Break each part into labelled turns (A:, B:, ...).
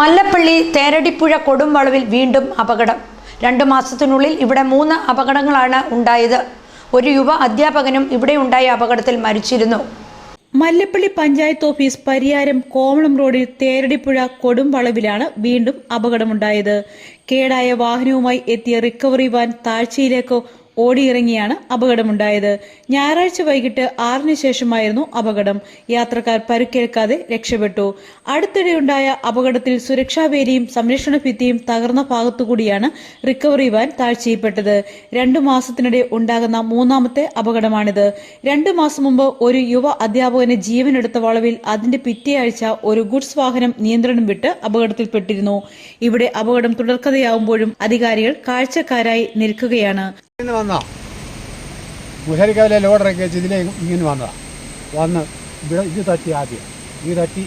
A: മല്ലപ്പള്ളി തേരടിപ്പുഴ കൊടുംവളവിൽ വീണ്ടും അപകടം. രണ്ടു മാസത്തിനുള്ളിൽ ഇവിടെ മൂന്ന് അപകടങ്ങളാണ് ഉണ്ടായത്. ഒരു യുവ അധ്യാപകനും ഇവിടെ ഉണ്ടായ അപകടത്തിൽ മരിച്ചിരുന്നു.
B: മല്ലപ്പള്ളി പഞ്ചായത്ത് ഓഫീസ് പരിയാരം കോവളം റോഡിൽ തേരടിപ്പുഴ കൊടുംവളവിലാണ് വീണ്ടും അപകടമുണ്ടായത്. കേടായ വാഹനവുമായി എത്തിയ റിക്കവറി വാൻ താഴ്ചയിലേക്ക് ഓടിയിറങ്ങിയാണ് അപകടമുണ്ടായത്. ഞായറാഴ്ച വൈകിട്ട് ആറിന് ശേഷമായിരുന്നു അപകടം. യാത്രക്കാർ പരുക്കേൽക്കാതെ രക്ഷപ്പെട്ടു. അടുത്തിടെയുണ്ടായ അപകടത്തിൽ സുരക്ഷാ വേലിയും സംരക്ഷണ ഭിത്തിയും തകർന്ന ഭാഗത്തുകൂടിയാണ് റിക്കവറി വാൻ താഴ്ചയിൽപ്പെട്ടത്. രണ്ടു മാസത്തിനിടെ ഉണ്ടാകുന്ന മൂന്നാമത്തെ അപകടമാണിത്. രണ്ടു മാസം മുമ്പ് ഒരു യുവ അധ്യാപകന് ജീവനെടുത്ത വളവിൽ അതിന്റെ പിറ്റേയാഴ്ച ഒരു ഗുഡ്സ് വാഹനം നിയന്ത്രണം വിട്ട് അപകടത്തിൽപ്പെട്ടിരുന്നു. ഇവിടെ അപകടം തുടർക്കഥയാവുമ്പോഴും അധികാരികൾ കാഴ്ചക്കാരായി നിൽക്കുകയാണ്.
C: ഇന്ന് വന്നാ? മുഹരിക്കാവിലെ ലോഡറൊക്കെ വെച്ച് ഇതിലേ ഇങ്ങനെ വന്നതാ. വന്ന് ഇവിടെ ഇത് തട്ടി ആദ്യം. ഇത് തട്ടി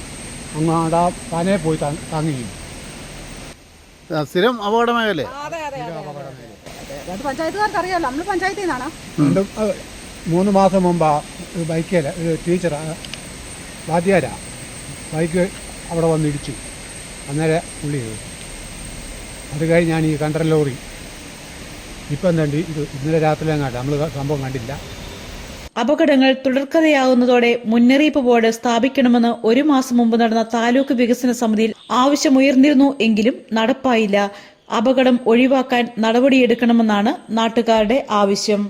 C: അങ്ങാട ആ പനയെ പോയി തങ്ങി
D: സ്ഥിരം
E: പഞ്ചായത്തുകാർക്ക് അറിയാമല്ലോ നമ്മൾ പഞ്ചായത്തിൽ നിന്നാണ്.
C: മൂന്ന് മാസം മുമ്പാ ഒരു ബൈക്കേല ഒരു ടീച്ചർ വാദ്യാരാ ബൈക്ക് അവിടെ വന്നിടിച്ചു അന്നേരം പുള്ളി അത് കഴിഞ്ഞാണ് ഈ കണ്ടർ ലോറി ഇപ്പം എന്തുണ്ട് ഇത് ഇന്നലെ രാത്രി നമ്മൾ സംഭവം കണ്ടില്ല.
B: അപകടങ്ങൾ തുടർക്കഥയാകുന്നതോടെ മുന്നറിയിപ്പ് ബോർഡ് സ്ഥാപിക്കണമെന്ന് ഒരു മാസം മുമ്പ് നടന്ന താലൂക്ക് വികസന സമിതിയിൽ ആവശ്യമുയർന്നിരുന്നു എങ്കിലും നടപ്പായില്ല. അപകടം ഒഴിവാക്കാൻ നടപടിയെടുക്കണമെന്നാണ് നാട്ടുകാരുടെ ആവശ്യം.